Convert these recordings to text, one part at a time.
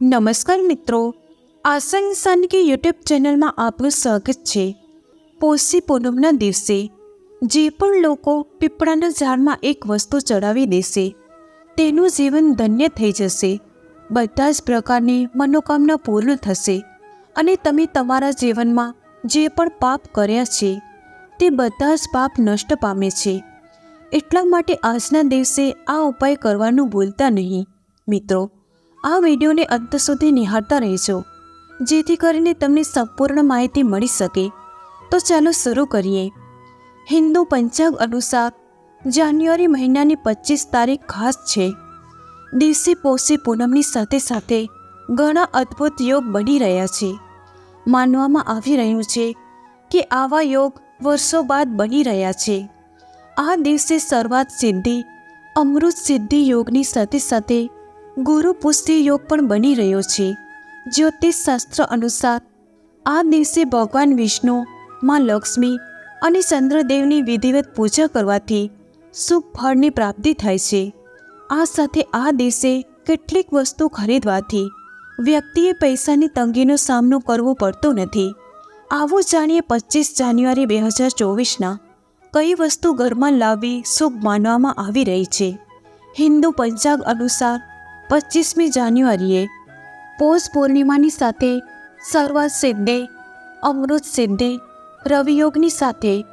નમસ્કાર મિત્રો. આશા ઇન્સાન કે યુટ્યુબ ચેનલમાં આપનું સ્વાગત છે. પોષી પૂનમના દિવસે જે પણ લોકો પીપળાના ઝાડમાં એક વસ્તુ ચડાવી દેશે, તેનું જીવન ધન્ય થઈ જશે. બધા જ પ્રકારની મનોકામના પૂર્ણ થશે અને તમે તમારા જીવનમાં જે પણ પાપ કર્યા છે, તે બધા જ પાપ નષ્ટ પામે છે. એટલા માટે આજના દિવસે આ ઉપાય કરવાનું ભૂલતા નહીં. મિત્રો આ વિડીયોને અંત સુધી નિહાળતા રહેજો. જેથી કરીને તમને સંપૂર્ણ માહિતી મળી શકે. તો ચાલો શરૂ કરીએ. હિન્દુ પંચાંગ અનુસાર, જાન્યુઆરી મહિનાની પચીસ તારીખ ખાસ છે. દિવસે પોષી પૂનમની સાથે સાથે ઘણા અદ્ભુત યોગ બની રહ્યા છે. માનવામાં આવી રહ્યું છે કે આવા યોગ વર્ષો બાદ બની રહ્યા છે. આ દિવસે શરૂઆત સિદ્ધિ, અમૃત સિદ્ધિ યોગની સાથે સાથે ગુરુ પુષ્ટિ યોગ પણ બની રહ્યો છે. જ્યોતિષ શાસ્ત્ર અનુસાર, આ દિવસે ભગવાન વિષ્ણુ, માં લક્ષ્મી અને ચંદ્રદેવની વિધિવત પૂજા કરવાથી શુભ ફળની પ્રાપ્તિ થાય છે. આ સાથે આ દિવસે કેટલીક વસ્તુ ખરીદવાથી વ્યક્તિએ પૈસાની તંગીનો સામનો કરવો પડતો નથી. આવું જાણીએ પચીસ જાન્યુઆરી બે હજાર ચોવીસના કઈ વસ્તુ ઘરમાં લાવવી શુભ માનવામાં આવી રહી છે. હિન્દુ પંચાગ અનુસાર પચીસમી જાન્યુઆરીએ પૌષ પૂર્ણિમાની સાથે સર્વાત સિદ્ધે, અમૃત સિદ્ધે, રવિયોગની સાથે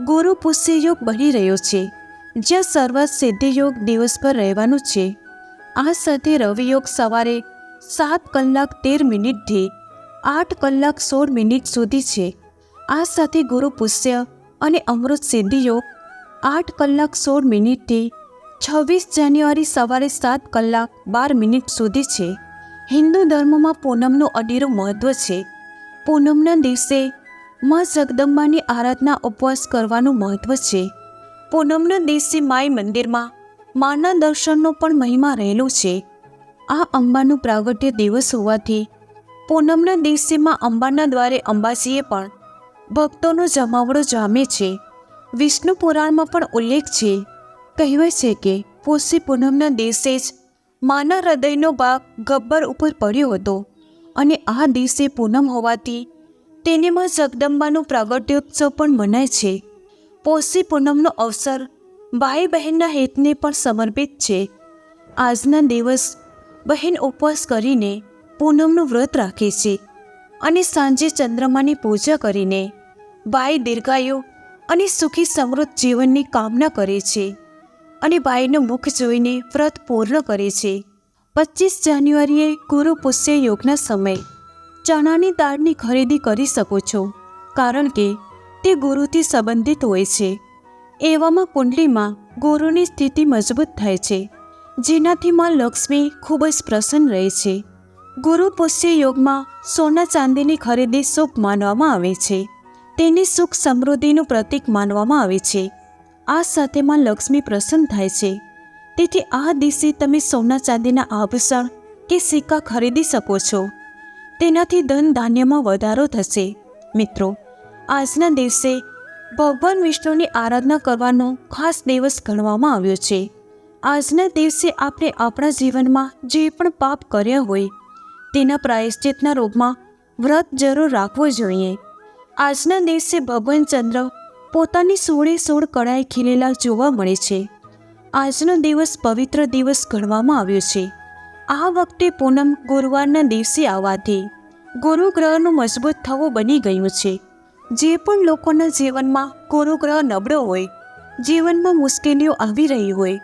ગુરુ પુષ્ય યોગ બની રહ્યો છે, જ્યાં સર્વ સિદ્ધિ યોગ દિવસભર રહેવાનું છે. આ સાથે રવિયોગ સવારે સાત કલાક તેર મિનિટથી આઠ કલાક સોળ મિનિટ સુધી છે. આ સાથે ગુરુ પુષ્ય અને અમૃત સિદ્ધિ યોગ આઠ કલાક સોળ મિનિટથી છવ્વીસ જાન્યુઆરી સવારે સાત કલાક બાર મિનિટ સુધી છે. હિન્દુ ધર્મમાં પૂનમનું અડીરું મહત્વ છે. પૂનમના દિવસે માં જગદંબાની આરાધના ઉપવાસ કરવાનું મહત્વ છે. પૂનમના દિવસે માય મંદિરમાં માના દર્શનનો પણ મહિમા રહેલો છે. આ અંબાનું પ્રાગટ્ય દિવસ હોવાથી પૂનમના દિવસે માં અંબાના દ્વારે અંબાજીએ પણ ભક્તોનો જમાવડો જામે છે. વિષ્ણુ પુરાણમાં પણ ઉલ્લેખ છે. કહેવાય છે કે પોષી પૂનમના દિવસે જ માના હૃદયનો ભાગ ગબ્બર ઉપર પડ્યો હતો અને આ દિવસે પૂનમ હોવાથી તેને માં જગદંબાનો પ્રાગટ્યોત્સવ પણ મનાય છે. પોષી પૂનમનો અવસર ભાઈ બહેનના હિતને પણ સમર્પિત છે. આજના દિવસ બહેન ઉપવાસ કરીને પૂનમનું વ્રત રાખે છે અને સાંજે ચંદ્રમાની પૂજા કરીને ભાઈ દીર્ઘાયુ અને સુખી સમૃદ્ધ જીવનની કામના કરે છે. અને બાઈનું મુખ જોઈને વ્રત પૂર્ણ કરે છે. પચીસ જાન્યુઆરીએ ગુરુ પુષ્ય યોગના સમય ચણાની દાળની ખરીદી કરી શકો છો, કારણ કે તે ગુરુથી સંબંધિત હોય છે. એવામાં કુંડલીમાં ગુરુની સ્થિતિ મજબૂત થાય છે જેનાથી માં લક્ષ્મી ખૂબ જ પ્રસન્ન રહે છે. ગુરુ પુષ્ય યોગમાં સોના ચાંદીની ખરીદી શુભ માનવામાં આવે છે. તેની સુખ સમૃદ્ધિનું પ્રતીક માનવામાં આવે છે. આ સાથે માં લક્ષ્મી પ્રસન્ન થાય છે. તેથી આ દિવસે તમે સોના ચાંદીના આભૂષણ કે સિક્કા ખરીદી શકો છો. તેનાથી ધન ધાન્યમાં વધારો થશે. મિત્રો, આજના દિવસે ભગવાન વિષ્ણુની આરાધના કરવાનો ખાસ દિવસ ગણવામાં આવ્યો છે. આજના દિવસે આપણે આપણા જીવનમાં જે પણ પાપ કર્યા હોય, તેના પ્રાયશ્ચિતના રૂપમાં વ્રત જરૂર રાખવો જોઈએ. આજના દિવસે ભગવાન ચંદ્ર પોતાની સોળે સોળ કળાએ ખીલેલા જોવા મળે છે. આજનો દિવસ પવિત્ર દિવસ ગણવામાં આવ્યો છે. આ વખતે પૂનમ ગુરુવારના દિવસે આવવાથી ગુરુ મજબૂત થવું બની ગયું છે. જે પણ લોકોના જીવનમાં ગુરુ ગ્રહ નબળો હોય, જીવનમાં મુશ્કેલીઓ આવી રહી હોય,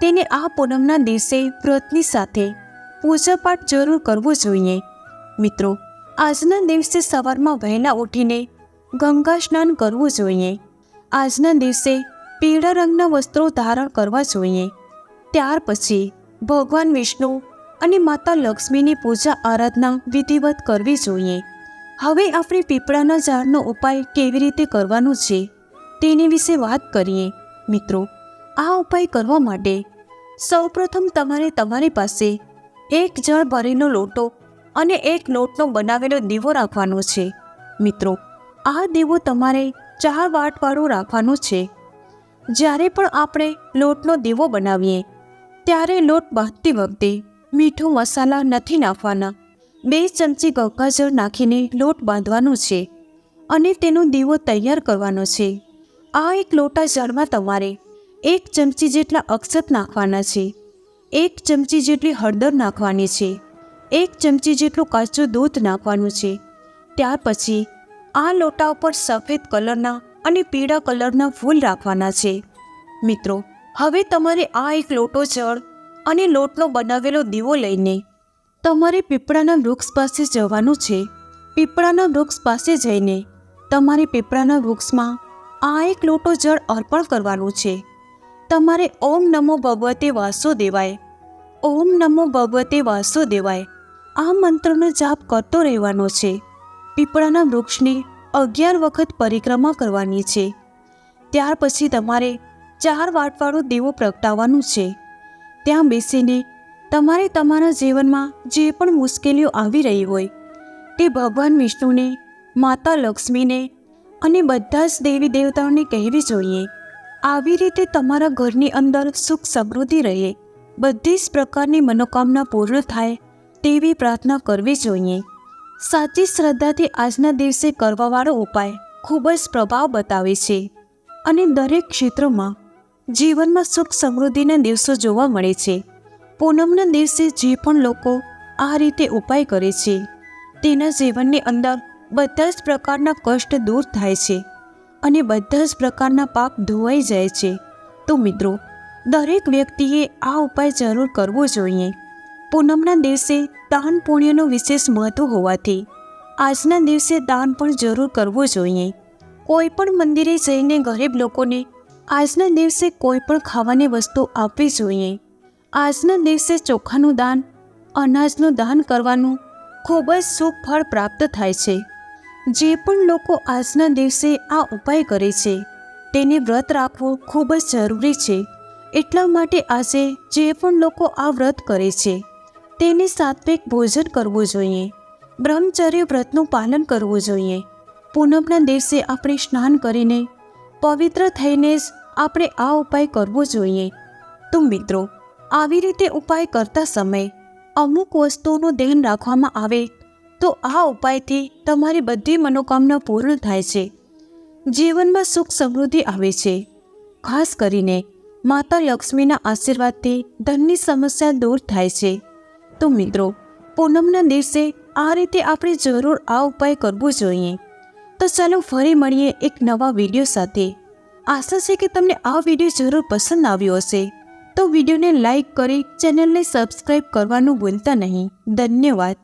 તેને આ પૂનમના દિવસે વ્રતની સાથે પૂજાપાઠ જરૂર કરવો જોઈએ. મિત્રો, આજના દિવસે સવારમાં વહેલા ઉઠીને ગંગા સ્નાન કરવું જોઈએ. આજના દિવસે પીળા રંગના વસ્ત્રો ધારણ કરવા જોઈએ. ત્યાર પછી ભગવાન વિષ્ણુ અને માતા લક્ષ્મીની પૂજા આરાધના વિધિવત કરવી જોઈએ. હવે આપણે પીપળાના ઝાડનો ઉપાય કેવી રીતે કરવાનો છે તેની વિશે વાત કરીએ. મિત્રો, આ ઉપાય કરવા માટે સૌપ્રથમ તમારે તમારી પાસે એક જળ ભરેલો લોટો અને એક લોટનો બનાવેલો દીવો રાખવાનો છે. મિત્રો આ દીવો તમારે ચાર વાટવાળો રાખવાનો છે. જ્યારે પણ આપણે લોટનો દીવો બનાવીએ, ત્યારે લોટ બાંધતી વખતે મીઠું મસાલા નથી નાખવાના. બે ચમચી ગવકાજળ નાખીને લોટ બાંધવાનો છે અને તેનો દીવો તૈયાર કરવાનો છે. આ એક લોટા જળમાં તમારે એક ચમચી જેટલા અક્ષત નાખવાના છે, એક ચમચી જેટલી હળદર નાખવાની છે, એક ચમચી જેટલું કાચું દૂધ નાખવાનું છે. ત્યાર પછી આ લોટા ઉપર સફેદ કલરના અને પીળા કલરના ફૂલ રાખવાના છે. મિત્રો, હવે તમારે આ એક લોટો જળ અને લોટનો બનાવેલો દીવો લઈને તમારે પીપળાના વૃક્ષ પાસે જવાનું છે. પીપળાના વૃક્ષ પાસે જઈને તમારે પીપળાના વૃક્ષમાં આ એક લોટો જળ અર્પણ કરવાનું છે. તમારે ઓમ નમો ભગવતે વાસો દેવાય ઓમ નમો ભગવતે વાસો દેવાય આ મંત્રનો જાપ કરતો રહેવાનો છે. પીપળાના વૃક્ષની અગિયાર વખત પરિક્રમા કરવાની છે. ત્યાર પછી તમારે ચાર વાટવાળો દેવો પ્રગટાવવાનું છે. ત્યાં બેસીને તમારે તમારા જીવનમાં જે પણ મુશ્કેલીઓ આવી રહી હોય, તે ભગવાન વિષ્ણુને, માતા લક્ષ્મીને અને બધા જ દેવી દેવતાઓને કહેવી જોઈએ. આવી રીતે તમારા ઘરની અંદર સુખ સમૃદ્ધિ રહે, બધી જ પ્રકારની મનોકામના પૂર્ણ થાય તેવી પ્રાર્થના કરવી જોઈએ. સાચી શ્રદ્ધાથી આજના દિવસે કરવાવાળો ઉપાય ખૂબ જ પ્રભાવ બતાવે છે. અને દરેક ક્ષેત્રમાં જીવનમાં સુખ સમૃદ્ધિના દિવસો જોવા મળે છે. પૂનમના દિવસે જે પણ લોકો આ રીતે ઉપાય કરે છે, તેના જીવનની અંદર બધા જ પ્રકારના કષ્ટ દૂર થાય છે અને બધા જ પ્રકારના પાપ ધોવાઈ જાય છે. તો મિત્રો, દરેક વ્યક્તિએ આ ઉપાય જરૂર કરવો જોઈએ. પૂનમના દિવસે દાન પુણ્યનું વિશેષ મહત્વ હોવાથી આજના દિવસે દાન પણ જરૂર કરવું જોઈએ. કોઈ પણ મંદિરે જઈને ગરીબ લોકોને આજના દિવસે કોઈ પણ ખાવાની વસ્તુ આપવી જોઈએ. આજના દિવસે ચોખાનું દાન, અનાજનું દાન કરવાનું ખૂબ જ શુભ ફળ પ્રાપ્ત થાય છે. જે પણ લોકો આજના દિવસે આ ઉપાય કરે છે, તેને વ્રત રાખવું ખૂબ જ જરૂરી છે. એટલા માટે આજે જે પણ લોકો આ વ્રત કરે છે તેને સાત્વિક ભોજન કરવું જોઈએ. બ્રહ્મચર્ય વ્રતનું પાલન કરવું જોઈએ. પૂનમના દિવસે આપણે સ્નાન કરીને પવિત્ર થઈને જ આપણે આ ઉપાય કરવો જોઈએ. તો મિત્રો, આવી રીતે ઉપાય કરતા સમયે અમુક વસ્તુઓનું ધ્યાન રાખવામાં આવે તો આ ઉપાયથી તમારી બધી મનોકામના પૂર્ણ થાય છે. જીવનમાં સુખ સમૃદ્ધિ આવે છે. ખાસ કરીને માતા લક્ષ્મીના આશીર્વાદથી ધનની સમસ્યા દૂર થાય છે. તો મિત્રો, પૂનમના દિવસે આ રીતે આપણે જરૂર આ ઉપાય કરવો જોઈએ. તો ચાલો ફરી મળીએ એક નવા વીડિયો સાથે. આશા છે કે તમને આ વીડિયો જરૂર પસંદ આવ્યો હશે. તો વિડીયોને લાઈક કરી ચેનલને સબસ્ક્રાઈબ કરવાનું ભૂલતા નહીં. ધન્યવાદ.